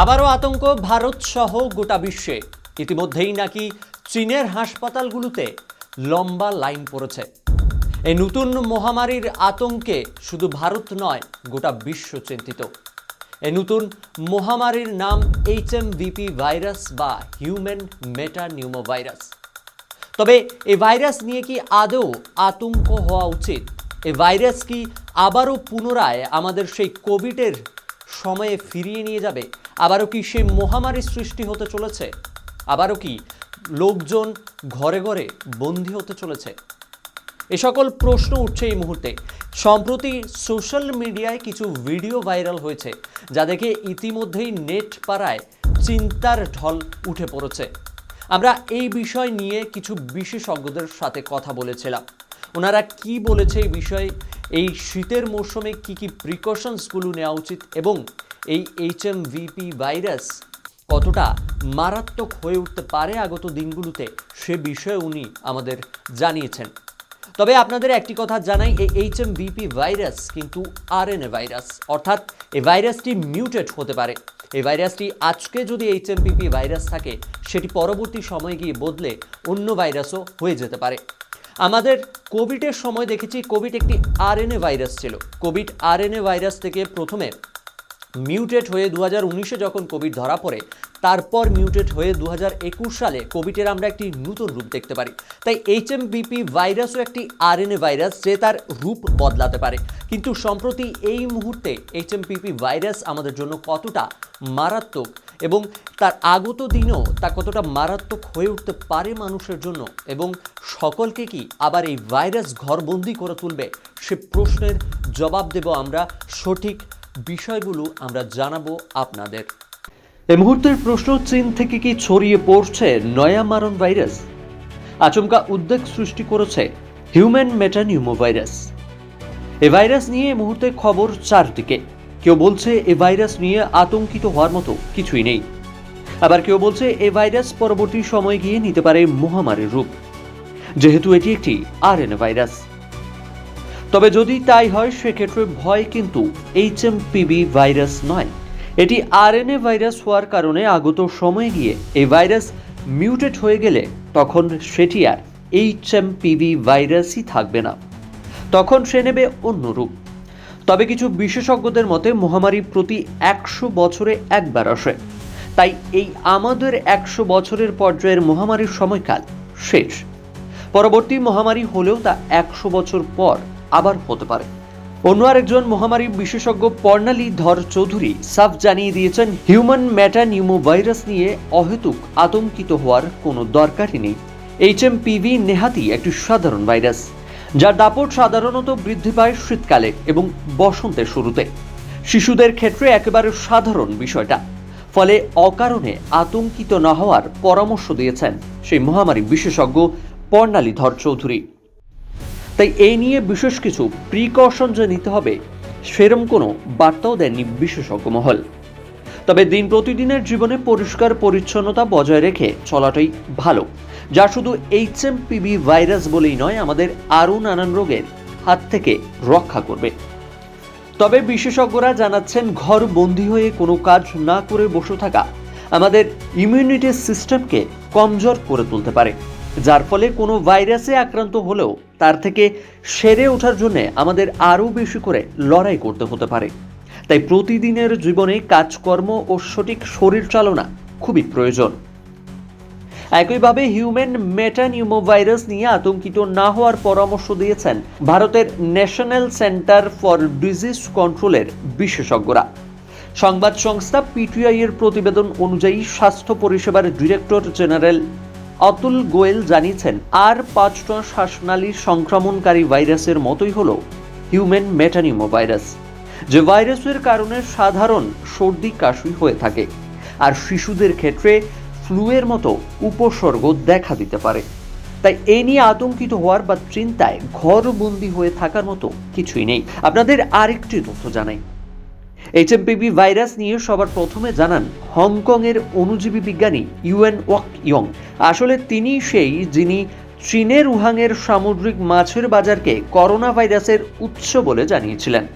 আবারও আতঙ্ক ভারত সহ গোটা বিশ্বে। ইতিমধ্যেই নাকি চীনের হাসপাতালগুলোতে লম্বা লাইন পড়েছে। এই নতুন মহামারীর আতঙ্কে শুধু ভারত নয়, গোটা বিশ্ব চিন্তিত। এই নতুন মহামারীর নাম এইচ ভাইরাস বা হিউম্যান মেটা ভাইরাস তবে এই ভাইরাস নিয়ে কি আদৌ আতঙ্ক হওয়া উচিত? এই ভাইরাস কি আবারও পুনরায় আমাদের সেই কোভিডের সময়ে ফিরিয়ে নিয়ে যাবে? আবারও কি সেই মহামারীর সৃষ্টি হতে চলেছে? আবারও কি লোকজন ঘরে ঘরে বন্দী হতে চলেছে? এ সকল প্রশ্ন উঠছে এই মুহূর্তে। সম্প্রতি সোশ্যাল মিডিয়ায় কিছু ভিডিও ভাইরাল হয়েছে, যা দেখে ইতিমধ্যেই নেট পাড়ায় চিন্তার ঢল উঠে পড়েছে। আমরা এই বিষয় নিয়ে কিছু বিশেষজ্ঞদের সাথে কথা বলেছিলাম। ওনারা কি বলেছে এই বিষয়ে, এই শীতের মৌসুমে কি কি প্রিকশনসগুলো নেওয়া উচিত এবং এই এইচ এম ভিপি ভাইরাস কতটা মারাত্মক হয়ে উঠতে পারে আগত দিনগুলোতে সে বিষয়ে উনি আমাদের জানিয়েছেন। তবে আপনাদের একটি কথা জানাই, এই এইচ এম ভিপি ভাইরাস কিন্তু আরএনএ ভাইরাস, অর্থাৎ এই ভাইরাসটি মিউটেট হতে পারে। এই ভাইরাসটি আজকে যদি এইচ এম ভিপি ভাইরাস থাকে, সেটি পরবর্তী সময়ে গিয়ে বদলে অন্য ভাইরাসও হয়ে যেতে পারে। আমাদের কোভিডের সময় দেখেছি, কোভিড একটি আর এন এ ভাইরাস ছিল। Covid R N A virus থেকে প্রথমে মিউটেট হয়ে দু হাজার উনিশে যখন কোভিড ধরা পড়ে, তারপর মিউটেট হয়ে দু হাজার একুশ সালে কোভিডের আমরা একটি নতুন রূপ দেখতে পারি। তাই এইচ এম বিপি ভাইরাসও একটি আরএনএ ভাইরাস যে তার রূপ বদলাতে পারে। কিন্তু সম্প্রতি এই মুহূর্তে এইচ এম পিপি ভাইরাস আমাদের জন্য কতটা মারাত্মক এবং তার আগত দিনেও তা কতটা মারাত্মক হয়ে উঠতে পারে মানুষের জন্য এবং সকলকে কি আবার এই ভাইরাস ঘরবন্দি করে তুলবে, সে প্রশ্নের জবাব দেব আমরা সঠিক বিষয়গুলো আমরা জানাব আপনাদের। এই মুহূর্তের প্রশ্ন, চীন থেকে কি ছড়িয়ে পড়ছে নয়া মারণ ভাইরাস? আচমকা উদ্বেগ সৃষ্টি করেছে হিউম্যান মেটানিউমো ভাইরাস। এ ভাইরাস নিয়ে এ মুহূর্তে খবর চারদিকে। কেউ বলছে এ ভাইরাস নিয়ে আতঙ্কিত হওয়ার মতো কিছুই নেই। আবার কেউ বলছে এ ভাইরাস পরবর্তী সময়ে গিয়ে নিতে পারে মহামারীর রূপ। যেহেতু এটি একটি আরএনএ ভাইরাস। তবে যদি তাই হয়, সেক্ষেত্রে ভয় কিন্তু এইচ ভাইরাস নয়। এটি আরএনএ ভাইরাস হওয়ার কারণে আগত সময়ে গিয়ে এই ভাইরাস মিউটেট হয়ে গেলে তখন সেটি আর এইচ ভাইরাসই থাকবে না। তখন সে নেবে অন্য রূপ। তবে কিছু বিশেষজ্ঞদের মতে, মহামারী প্রতি একশো বছরে একবার আসে। তাই এই আমাদের একশো বছরের পর্যায়ের মহামারীর সময়কাল শেষ। পরবর্তী মহামারী হলেও তা একশো বছর পর আবার হতে পারে। অন্য আরেকজন মহামারী বিশেষজ্ঞ পর্ণালী ধর চৌধুরী সাফ জানিয়ে দিয়েছেন, হিউম্যান ম্যাটা নিউমো ভাইরাস নিয়ে অহেতুক আতঙ্কিত হওয়ার কোনো দরকারই নেই। এইচ এম পিভি নেহাতি একটি সাধারণ ভাইরাস যার দাপট সাধারণত বৃদ্ধি পায় শীতকালে এবং বসন্তের শুরুতে। শিশুদের ক্ষেত্রে একেবারে সাধারণ বিষয়টা। ফলে অকারণে আতঙ্কিত না হওয়ার পরামর্শ দিয়েছেন সেই মহামারী বিশেষজ্ঞ পর্ণালী ধর চৌধুরী। তাই এই নিয়ে বিশেষ কিছু প্রিকশন যে নিতে হবে, সেরম কোনো বার্তাও দেননি বিশেষজ্ঞ মহল। তবে দিন প্রতিদিনের জীবনে পরিষ্কার পরিচ্ছন্নতা বজায় রেখে চলাটাই ভালো। যা শুধু এইচ ভাইরাস বলেই নয়, আমাদের আরও নানান রোগের হাত থেকে রক্ষা করবে। তবে বিশেষজ্ঞরা জানাচ্ছেন, ঘর বন্দি হয়ে কোনো কাজ না করে বসে থাকা আমাদের ইমিউনিটি সিস্টেমকে কমজোর করে তুলতে পারে। যার ফলে কোনো ভাইরাসে আক্রান্ত হলেও তার থেকে সেরে ওঠার জন্য আমাদের আরও বেশি করে লড়াই করতে হতে পারে। তাই প্রতিদিনের জীবনে কাজকর্ম ও সঠিক শরীর চালনা খুবই প্রয়োজন। একইভাবে হিউম্যান মেটানিউমো ভাইরাস নিয়ে আতঙ্কিত না হওয়ার পরামর্শ দিয়েছেন ভারতের ন্যাশনাল সেন্টার ফর ডিজিজ কন্ট্রোলের বিশেষজ্ঞরা। সংবাদ সংস্থা পিটিআই এর প্রতিবেদন অনুযায়ী স্বাস্থ্য পরিষেবার ডিরেক্টর জেনারেল অতুল গোয়েল জানিয়েছেন, আর পাঁচটা শ্বাসনালী সংক্রমণকারী ভাইরাসের মতোই হল হিউম্যান মেটানিউমো ভাইরাস, যে ভাইরাসের কারণে সাধারণ সর্দি কাশি হয়ে থাকে, আর শিশুদের ক্ষেত্রে ফ্লুয়ের মতো উপসর্গ দেখা দিতে পারে। তাই এ নিয়ে আতঙ্কিত হওয়ার বা চিন্তায় ঘরবন্দি হয়ে থাকার মতো কিছুই নেই। আপনাদের আরেকটি তথ্য জানাই। এইচএমপিভি ভাইরাস নিয়ে সবার প্রথমে জানান হংকংয়ের অণুজীবী বিজ্ঞানী ইউএন ওয়াক ইয়ং আসলে তিনি সেই যিনি চীনের উহাংয়ের সামুদ্রিক মাছের বাজারকে করোনা ভাইরাসের উৎস বলে জানিয়েছিলেন।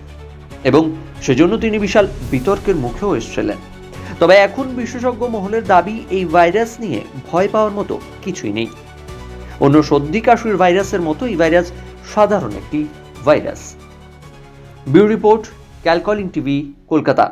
এবং সেজন্য তিনি বিশাল বিতর্কের মুখেও এসেছিলেন। তবে এখন বিশেষজ্ঞ মহলের দাবি, এই ভাইরাস নিয়ে ভয় পাওয়ার মতো কিছুই নেই। অন্য সর্দি, কাশির ভাইরাসের মতো এই ভাইরাস সাধারণ একটি ভাইরাস। বিউ রিপোর্ট ক্যালকলিং টিভি কলকাতা।